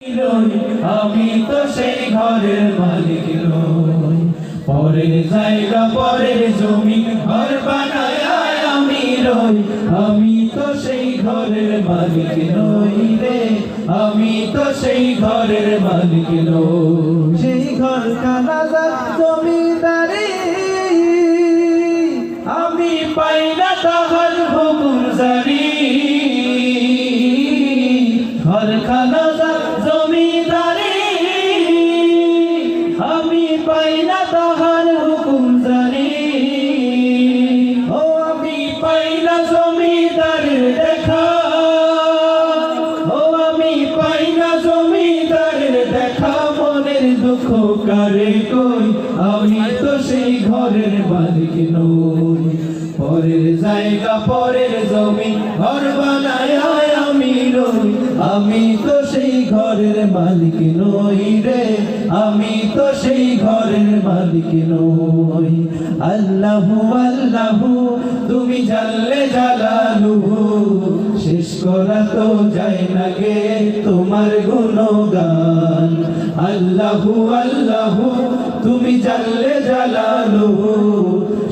আমি তো সেই ঘরের মালিক নই। পরের জায়গা, পরের জমি, ঘর বানায় আমি রই। আমি তো সেই ঘরের মালিক নই রে, আমি তো সেই ঘরের মালিক নই। সেই ঘর কানাজার জমিদারি, আমি পাই না তাহার দুঃখ কারে কই? আমি তো সেই ঘরের মালিক নই। পরের জায়গা, পরের জমি, ঘর বানায় আমি রই আমি তো সেই ঘরের মালিক নই রে। আমি তো সেই ঘরের মালিক নই। আল্লাহু আল্লাহু, তুমি জানলে জালালু। শেষ করা তো যায় না গে তোমার গুণগান। আল্লাহু আল্লাহু, তুমি জানলে জালালু।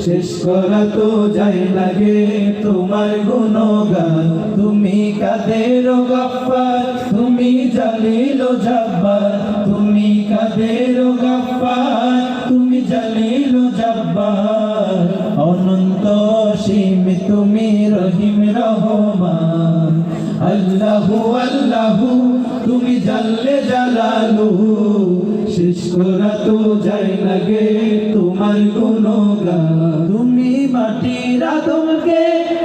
শেষ করা তো যায় না গে তোমার গুণগান। তুমি কাদের গফার তুমি জালিল জব্বার। তুমি কাদের গফার তুমি জালিল জব্বার। অনন্ত সীম তুমি রহিম রহমান। আল্লাহু আল্লাহু তুমি জানলে জালালু, শেষ করা তো যায় লাগে তোমার গুণগান। তুমি মাটির আদমকে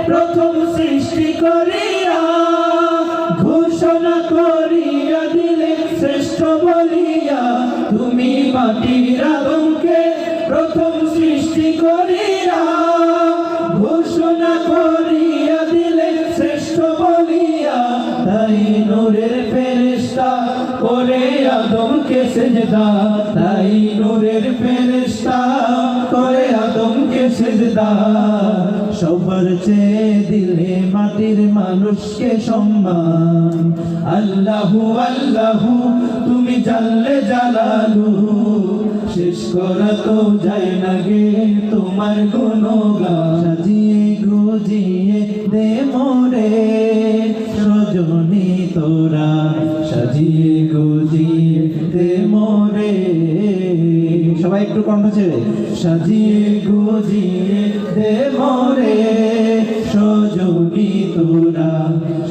প্রথম সৃষ্টি করিয়া, ঘোষণা করিয়া দিলে শ্রেষ্ঠ বলিয়া, তুমি মাটির আদমকে প্রথম সৃষ্টি করিয়া আদমকে সেজদা, তাই নূরের ফেরেশতা করে আদমকে সেজদা। সবার চেয়ে দিলে মাটির মানুষকে সম্মান। আল্লাহু আল্লাহু, তুমি জানলে জালালু। শেষ করা তো যায় না গে তোমার গুণগান। সাজিয়ে গুজিয়ে দে মোরে সজনী তোরা। সাজিয়ে গুজিয়ে একটু কণ্ঠ ছেড়ে। সাজিয়ে গুজিয়ে দে মোরে সজনী তোরা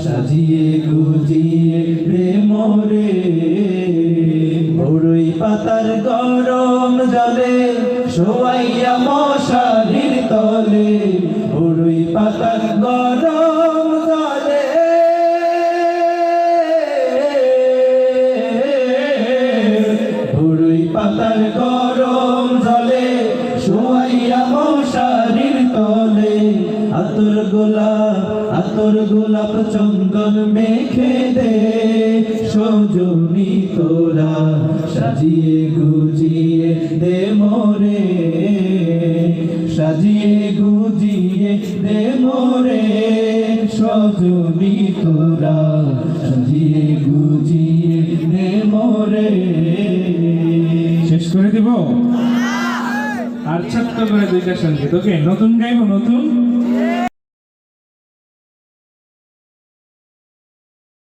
সাজিয়ে গুজিয়ে দে মোরে, বড়ই পাতার গরম জলে শোয়াইয়া মশারির তলে, বড়ই পাতার গরম জলে। বড়ই পাতার গরম গোলাপ, আতর গোলাপ চন্দন মেখে দে। সজনী তোরা সাজিয়ে গুজিয়ে দে মোরে। সাজিয়ে গুজিয়ে দে মোরে। সজনী তোরা সাজিয়ে গুজিয়ে দে মোরে। শেষ করে দিব? আর ছোট্ট করে দুইটা সংগীত। ওকে নতুন গাইবো নতুন?